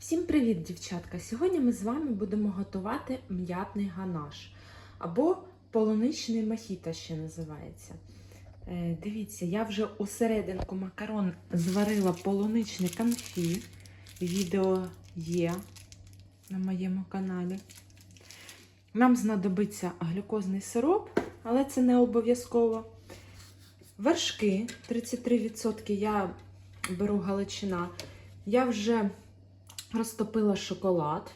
Всім привіт, дівчатка! Сьогодні ми з вами будемо готувати м'ятний ганаш або полуничний мохіто ще називається. Е, Дивіться, я вже у серединку макарон зварила полуничний конфі. Відео є на моєму каналі. Нам знадобиться глюкозний сироп, але це не обов'язково. Вершки 33% я беру галичина. Я вже розтопила шоколад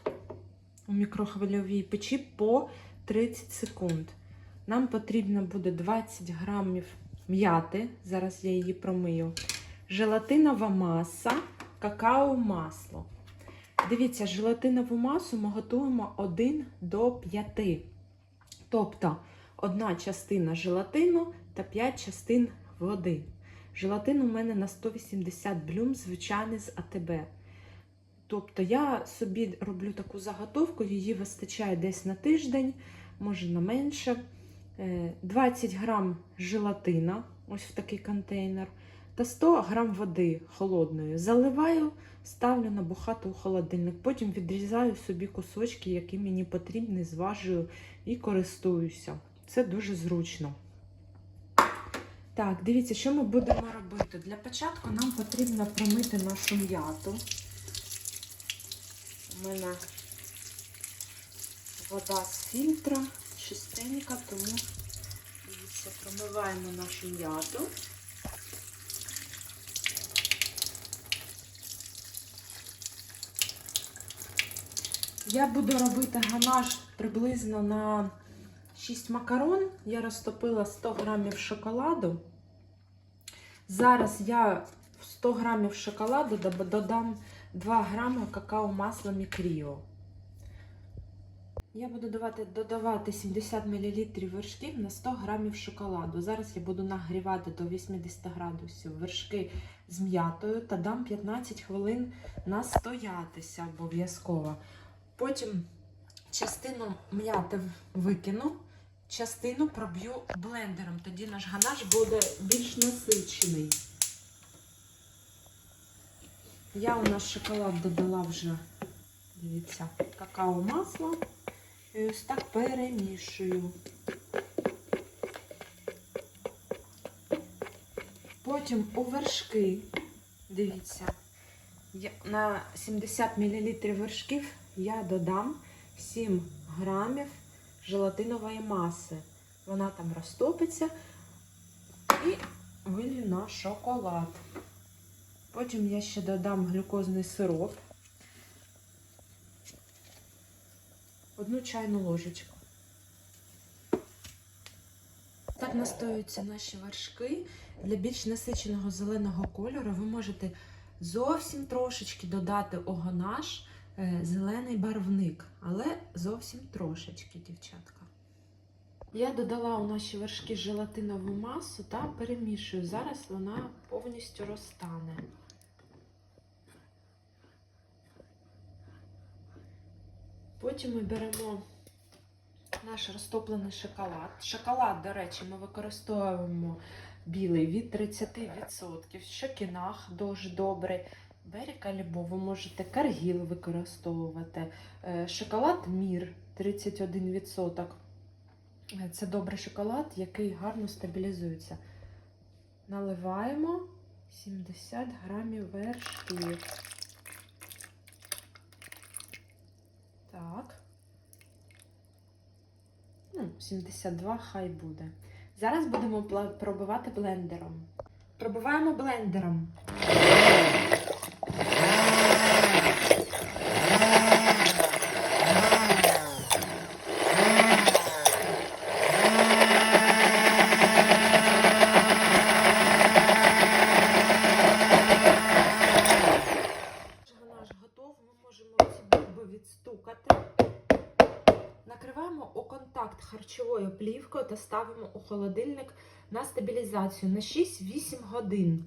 у мікрохвильовій печі по 30 секунд. Нам потрібно буде 20 грамів м'яти, зараз я її промию, желатинова маса, какао масло. Дивіться, желатинову масу ми готуємо 1 до 5. Тобто одна частина желатину та 5 частин води. Желатин у мене на 180 блюм, звичайний з АТБ. Тобто я собі роблю таку заготовку, її вистачає десь на тиждень, може на менше. Е, 20 грам желатина, ось в такий контейнер, та 100 грам води холодної. Заливаю, ставлю набухати у холодильник. Потім відрізаю собі кусочки, які мені потрібні, зважую і користуюся. Це дуже зручно. Так, дивіться, що ми будемо робити. Для початку нам потрібно промити нашу м'яту. У мене вода з фільтра чистенька, тому дивіться, промиваємо нашу м'яту. Я буду робити ганаш приблизно на 6 макарон. Я розтопила 100 грамів шоколаду. Зараз я в 100 грамів шоколаду додам 2 грами какао масла мікріо. Я буду давати, додавати 70 мл вершків на 100 грамів шоколаду. Зараз я буду нагрівати до 80 градусів вершки з м'ятою та дам 15 хвилин настоятися обов'язково. Потім частину м'яти викину, частину проб'ю блендером. Тоді наш ганаш буде більш насичений. Я у нас шоколад додала вже, дивіться, какао масло. І ось так перемішую. Потім у вершки, дивіться, на 70 мл вершків я додам 7 грамів желатинової маси. Вона там розтопиться і вилью на шоколад. Потім я ще додам глюкозний сироп. Одну чайну ложечку. Так настоюються наші вершки. Для більш насиченого зеленого кольору ви можете зовсім трошечки додати у ганаш е, зелений барвник, але зовсім трошечки, дівчатка. Я додала у наші вершки желатинову масу та перемішую. Зараз вона повністю розтане. Потім ми беремо наш розтоплений шоколад. Шоколад, до речі, ми використовуємо білий від 30%. В щокінах дуже добрий. Беріка любов, ви можете каргіл використовувати. Е, Шоколад Мір 31%. Е, Це добрий шоколад, який гарно стабілізується. Наливаємо 70 грамів вершків. Так. Ну, 72 хай буде. Зараз будемо пробивати блендером. Пробиваємо блендером. Накриваємо у контакт харчовою плівкою та ставимо у холодильник на стабілізацію на 6-8 годин.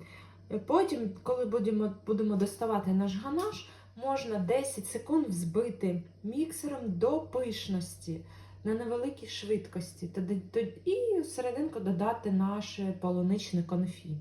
Потім, коли будемо, будемо доставати наш ганаш, можна 10 секунд взбити міксером до пишності на невеликій швидкості. І всерединку додати наше полуничне конфі.